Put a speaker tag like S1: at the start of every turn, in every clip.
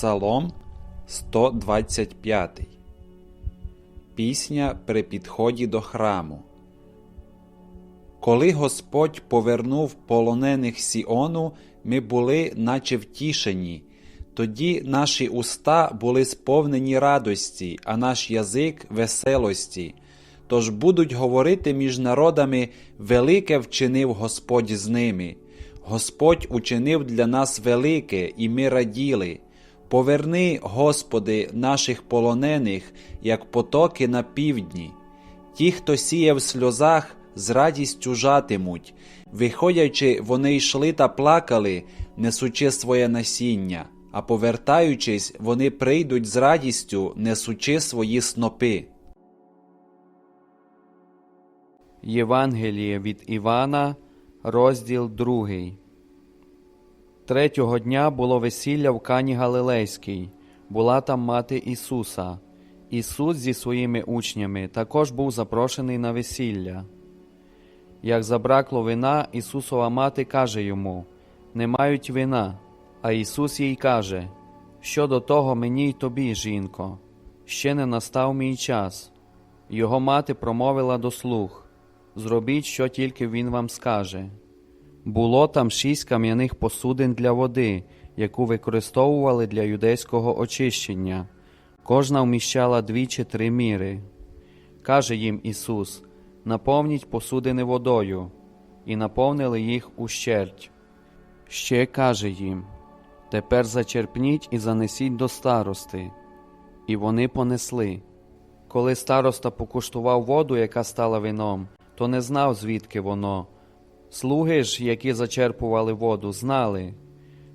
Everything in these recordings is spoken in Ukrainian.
S1: Псалом 125. Пісня при підході до храму. Коли Господь повернув полонених Сіону, ми були наче втішені. Тоді наші уста були сповнені радості, а наш язик веселості. Тож будуть говорити між народами, велике вчинив Господь з ними. Господь учинив для нас велике, і ми раділи. Поверни, Господи, наших полонених, як потоки на півдні. Ті, хто сіє в сльозах, з радістю жатимуть. Виходячи, вони йшли та плакали, несучи своє насіння, а повертаючись, вони прийдуть з радістю, несучи свої снопи.
S2: Євангеліє від Івана, розділ 2. Третього дня було весілля в Кані Галилейській. Була там мати Ісуса. Ісус зі своїми учнями також був запрошений на весілля. Як забракло вина, Ісусова мати каже йому: Не мають вина. А Ісус їй каже: Що до того мені й тобі, жінко, ще не настав мій час. Його мати промовила до слуг Зробіть, що тільки він вам скаже. Було там шість кам'яних посудин для води, яку використовували для юдейського очищення. Кожна вміщала дві чи три міри. Каже їм Ісус: наповніть посудини водою, і наповнили їх ущерть. Ще каже їм: Тепер зачерпніть і занесіть до старости. І вони понесли. Коли староста покуштував воду, яка стала вином, то не знав, звідки воно. Слуги ж, які зачерпували воду, знали.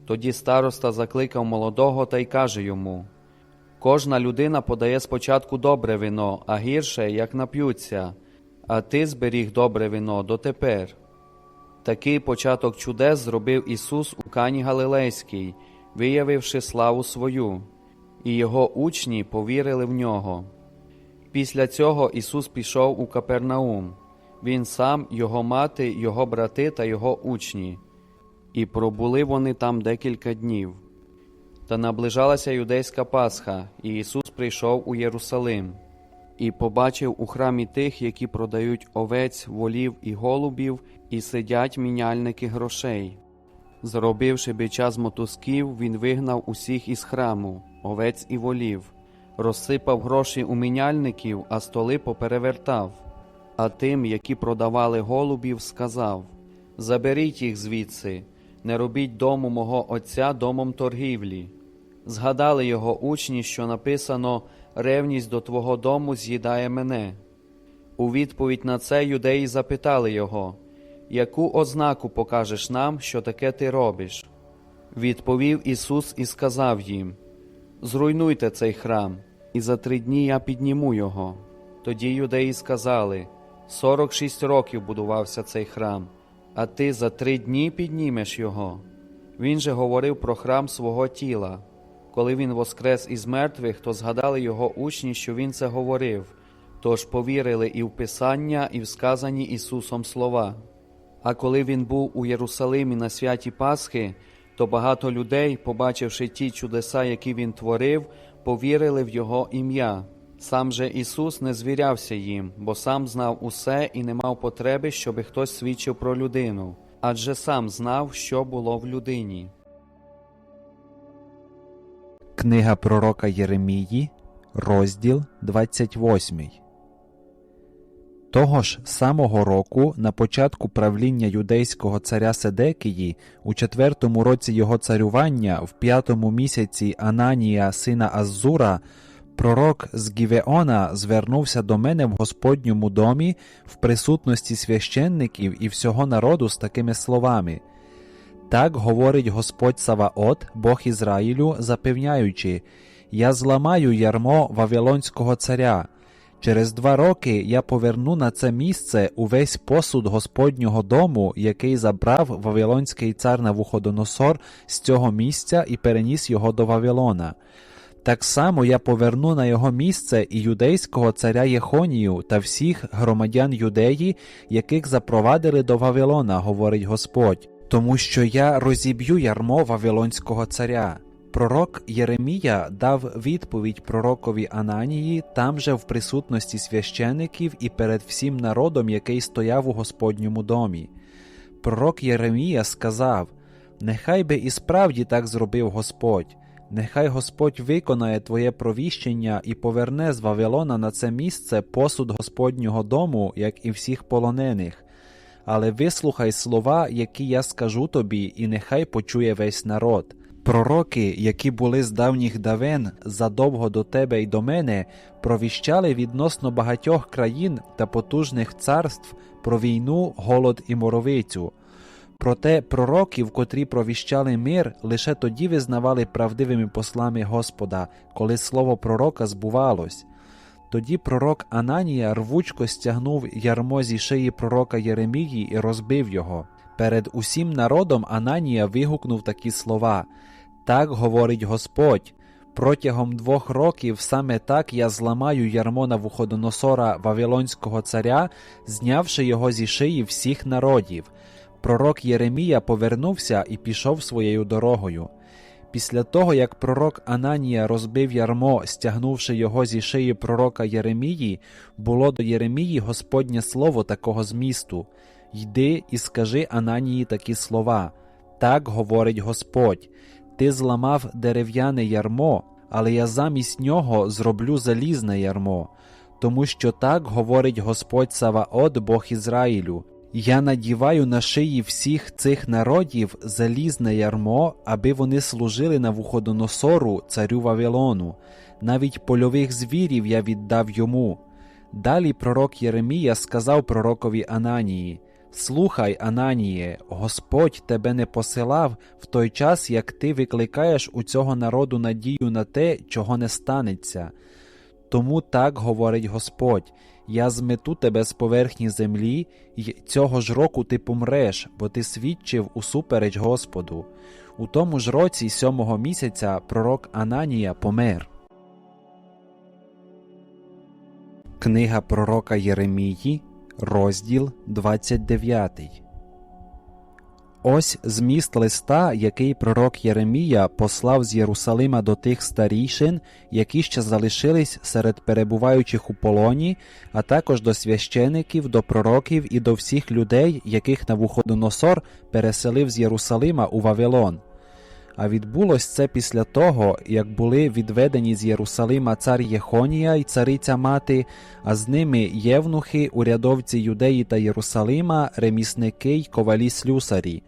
S2: Тоді староста закликав молодого та й каже йому: Кожна людина подає спочатку добре вино, а гірше, як нап'ються, а ти зберіг добре вино дотепер. Такий початок чудес зробив Ісус у Кані Галилейській, виявивши славу свою, і його учні повірили в нього. Після цього Ісус пішов у Капернаум, Він сам, його мати, його брати та його учні, і пробули вони там декілька днів. Та наближалася юдейська Пасха, і Ісус прийшов у Єрусалим, і побачив у храмі тих, які продають овець, волів і голубів, і сидять міняльники грошей. Зробивши бича з мотузків, він вигнав усіх із храму, овець і волів, розсипав гроші у міняльників, а столи поперевертав. А тим, які продавали голубів, сказав: Заберіть їх звідси, не робіть дому мого Отця домом торгівлі. Згадали його учні, що написано Ревність до Твого дому з'їдає мене. У відповідь на це юдеї запитали його, Яку ознаку покажеш нам, що таке ти робиш? Відповів Ісус і сказав їм: Зруйнуйте цей храм, і за три дні я підніму його. Тоді юдеї сказали: Сорок шість років будувався цей храм, а ти за три дні піднімеш його. Він же говорив про храм свого тіла. Коли він воскрес із мертвих, то згадали його учні, що він це говорив, тож повірили і в Писання, і в сказані Ісусом слова. А коли він був у Єрусалимі на святі Пасхи, то багато людей, побачивши ті чудеса, які він творив, повірили в Його ім'я. Сам же Ісус не звірявся їм, бо сам знав усе і не мав потреби, щоби хтось свідчив про людину, адже сам знав, що було в людині.
S1: Книга пророка Єремії, розділ 28. Того ж самого року, на початку правління юдейського царя Седекії, у четвертому році його царювання, в п'ятому місяці Ананія, сина Аззура, пророк з Гівеона звернувся до мене в Господньому домі в присутності священників і всього народу з такими словами. Так говорить Господь Саваот, Бог Ізраїлю, запевняючи: Я зламаю ярмо Вавилонського царя. Через два роки я поверну на це місце увесь посуд Господнього дому, який забрав Вавилонський цар Навуходоносор з цього місця і переніс його до Вавилона. Так само я поверну на його місце і юдейського царя Єхонію та всіх громадян юдеї, яких запровадили до Вавилона, говорить Господь, тому що я розіб'ю ярмо Вавилонського царя. Пророк Єремія дав відповідь пророкові Ананії там же в присутності священиків і перед всім народом, який стояв у Господньому домі. Пророк Єремія сказав: Нехай би і справді так зробив Господь, нехай Господь виконає твоє провіщення і поверне з Вавилона на це місце посуд Господнього дому, як і всіх полонених. Але вислухай слова, які я скажу тобі, і нехай почує весь народ. Пророки, які були з давніх давен задовго до тебе й до мене, провіщали відносно багатьох країн та потужних царств про війну, голод і моровицю. Проте пророків, котрі провіщали мир, лише тоді визнавали правдивими послами Господа, коли слово пророка збувалось. Тоді пророк Ананія рвучко стягнув ярмо зі шиї пророка Єремії і розбив його. Перед усім народом Ананія вигукнув такі слова Так говорить Господь. Протягом двох років саме так я зламаю ярмо Навуходоносора Вавилонського царя, знявши його зі шиї всіх народів. Пророк Єремія повернувся і пішов своєю дорогою. Після того, як пророк Ананія розбив ярмо, стягнувши його зі шиї пророка Єремії, було до Єремії Господнє слово такого змісту Йди і скажи Ананії такі слова. Так говорить Господь: Ти зламав дерев'яне ярмо, але я замість нього зроблю залізне ярмо. Тому що так говорить Господь Саваот, Бог Ізраїлю. Я надіваю на шиї всіх цих народів залізне ярмо, аби вони служили на вуходоносору, царю Вавилону. Навіть польових звірів я віддав йому. Далі пророк Єремія сказав пророкові Ананії: Слухай, Ананіє, Господь тебе не посилав в той час, як ти викликаєш у цього народу надію на те, чого не станеться. Тому так говорить Господь: я змету тебе з поверхні землі, й цього ж року ти помреш, бо ти свідчив усупереч Господу. У тому ж році сьомого місяця пророк Ананія помер. Книга пророка Єремії, розділ 29. Ось зміст листа, який пророк Єремія послав з Єрусалима до тих старішин, які ще залишились серед перебуваючих у полоні, а також до священиків, до пророків і до всіх людей, яких Навуходоносор переселив з Єрусалима у Вавилон. А відбулось це після того, як були відведені з Єрусалима цар Єхонія й цариця мати, а з ними євнухи, урядовці Юдеї та Єрусалима, ремісники й ковалі слюсарі.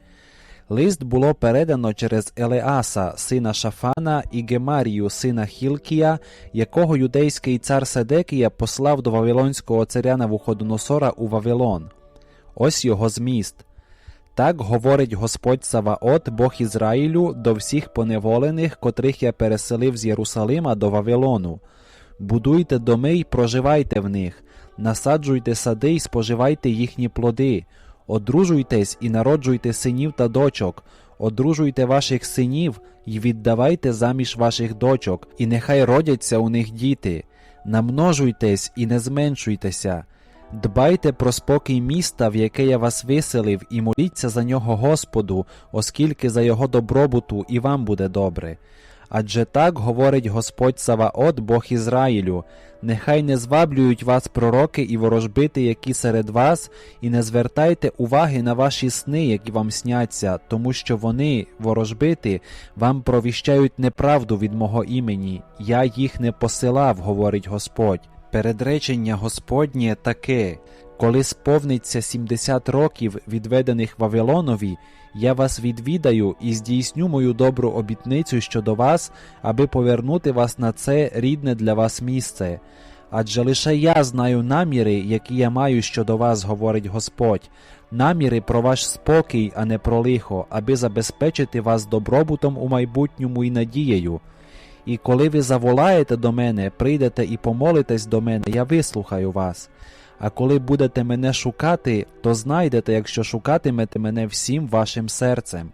S1: Лист було передано через Елеаса, сина Шафана, і Гемарію, сина Хілкія, якого юдейський цар Седекія послав до Вавилонського царя Навуходоносора у Вавилон. Ось його зміст. Так говорить Господь Саваот, Бог Ізраїлю, до всіх поневолених, котрих я переселив з Єрусалима до Вавилону. Будуйте доми й проживайте в них, насаджуйте сади й споживайте їхні плоди, одружуйтесь і народжуйте синів та дочок, одружуйте ваших синів й віддавайте заміж ваших дочок, і нехай родяться у них діти, намножуйтесь і не зменшуйтеся. Дбайте про спокій міста, в яке я вас виселив, і моліться за нього Господу, оскільки за його добробуту і вам буде добре. Адже так говорить Господь Саваот, Бог Ізраїлю: нехай не зваблюють вас пророки і ворожбити, які серед вас, і не звертайте уваги на ваші сни, які вам сняться, тому що вони, ворожбити, вам провіщають неправду від мого імені. Я їх не посилав, говорить Господь. Передречення Господнє таке, коли сповниться 70 років, відведених Вавилонові, я вас відвідаю і здійсню мою добру обітницю щодо вас, аби повернути вас на це рідне для вас місце. Адже лише я знаю наміри, які я маю щодо вас, говорить Господь, наміри про ваш спокій, а не про лихо, аби забезпечити вас добробутом у майбутньому і надією. І коли ви заволаєте до мене, прийдете і помолитесь до мене, я вислухаю вас. А коли будете мене шукати, то знайдете, якщо шукатимете мене всім вашим серцем.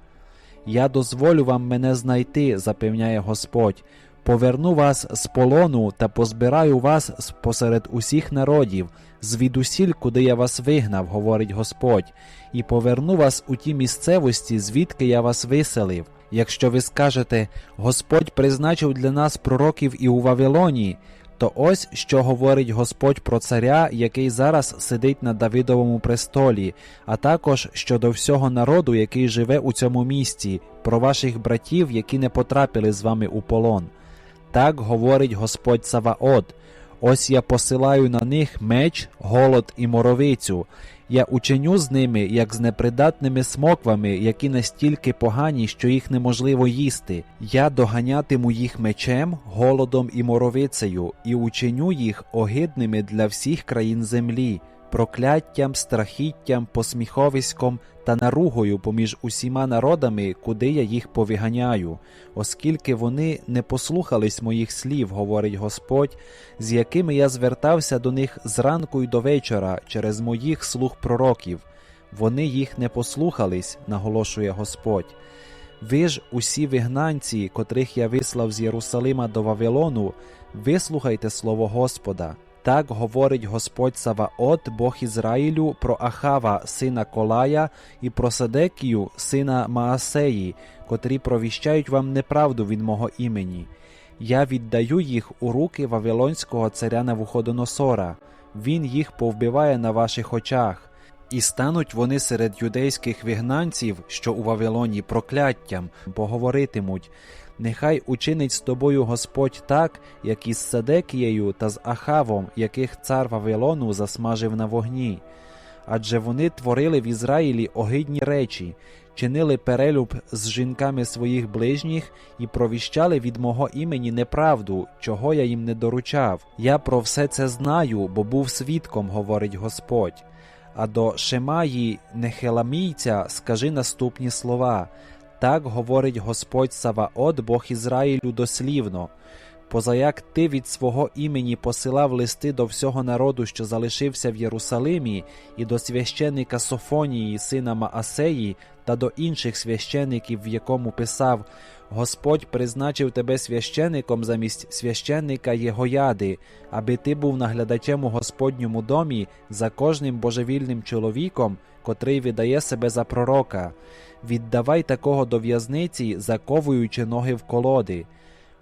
S1: Я дозволю вам мене знайти, запевняє Господь, поверну вас з полону та позбираю вас посеред усіх народів, звідусіль, куди я вас вигнав, говорить Господь, і поверну вас у ті місцевості, звідки я вас виселив. Якщо ви скажете, Господь призначив для нас пророків і у Вавилоні, то ось що говорить Господь про царя, який зараз сидить на Давидовому престолі, а також щодо всього народу, який живе у цьому місті, про ваших братів, які не потрапили з вами у полон. Так говорить Господь Саваот. Ось я посилаю на них меч, голод і моровицю. Я учиню з ними, як з непридатними смоквами, які настільки погані, що їх неможливо їсти. Я доганятиму їх мечем, голодом і моровицею, і учиню їх огидними для всіх країн землі, прокляттям, страхіттям, посміховиськом та наругою поміж усіма народами, куди я їх повиганяю, оскільки вони не послухались моїх слів, говорить Господь, з якими я звертався до них зранку й до вечора через моїх слуг пророків. Вони їх не послухались, наголошує Господь. Ви ж, усі вигнанці, котрих я вислав з Єрусалима до Вавилону, вислухайте слово Господа. Так говорить Господь Саваот, Бог Ізраїлю, про Ахава, сина Колая, і про Седекію, сина Маасеї, котрі провіщають вам неправду від мого імені. Я віддаю їх у руки Вавилонського царя Навуходоносора. Він їх повбиває на ваших очах. І стануть вони серед юдейських вигнанців, що у Вавилоні прокляттям, бо говоритимуть Нехай учинить з тобою Господь так, як із Садекією та з Ахавом, яких цар Вавилону засмажив на вогні. Адже вони творили в Ізраїлі огидні речі, чинили перелюб з жінками своїх ближніх і провіщали від мого імені неправду, чого я їм не доручав. Я про все це знаю, бо був свідком, говорить Господь. А до Шемаї Нехеламійця скажи наступні слова. Так говорить Господь Саваот, Бог Ізраїлю дослівно. Позаяк ти від свого імені посилав листи до всього народу, що залишився в Єрусалимі, і до священника Софонії, сина Маасеї, та до інших священиків, в якому писав Господь призначив тебе священиком замість священника Єгояди, аби ти був наглядачем у Господньому домі за кожним божевільним чоловіком, котрий видає себе за пророка. Віддавай такого до в'язниці, заковуючи ноги в колоди.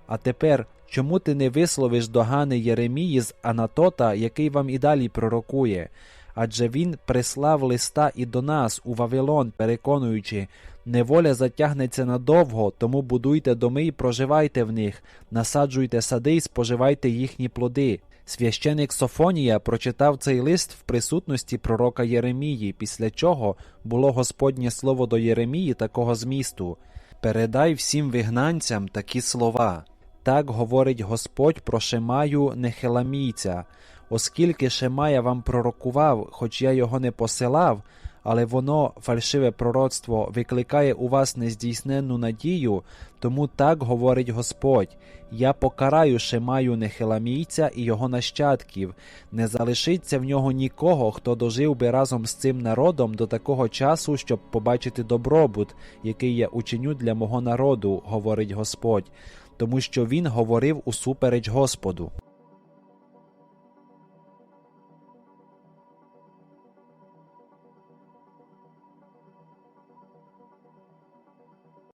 S1: А тепер чому ти не висловиш догани Єремії з Анатота, який вам і далі пророкує? Адже він прислав листа і до нас у Вавилон, переконуючи, неволя затягнеться надовго, тому будуйте доми і проживайте в них, насаджуйте сади і споживайте їхні плоди. Священик Софонія прочитав цей лист в присутності пророка Єремії, після чого було Господнє слово до Єремії такого змісту Передай всім вигнанцям такі слова. Так говорить Господь про Шемаю Нехеламійця, оскільки Шемая вам пророкував, хоч я його не посилав, але воно, фальшиве пророцтво, викликає у вас нездійсненну надію, тому так говорить Господь: Я покараю Шемаю Нехеламійця і його нащадків, не залишиться в нього нікого, хто дожив би разом з цим народом до такого часу, щоб побачити добробут, який я учиню для мого народу, говорить Господь, тому що він говорив усупереч Господу.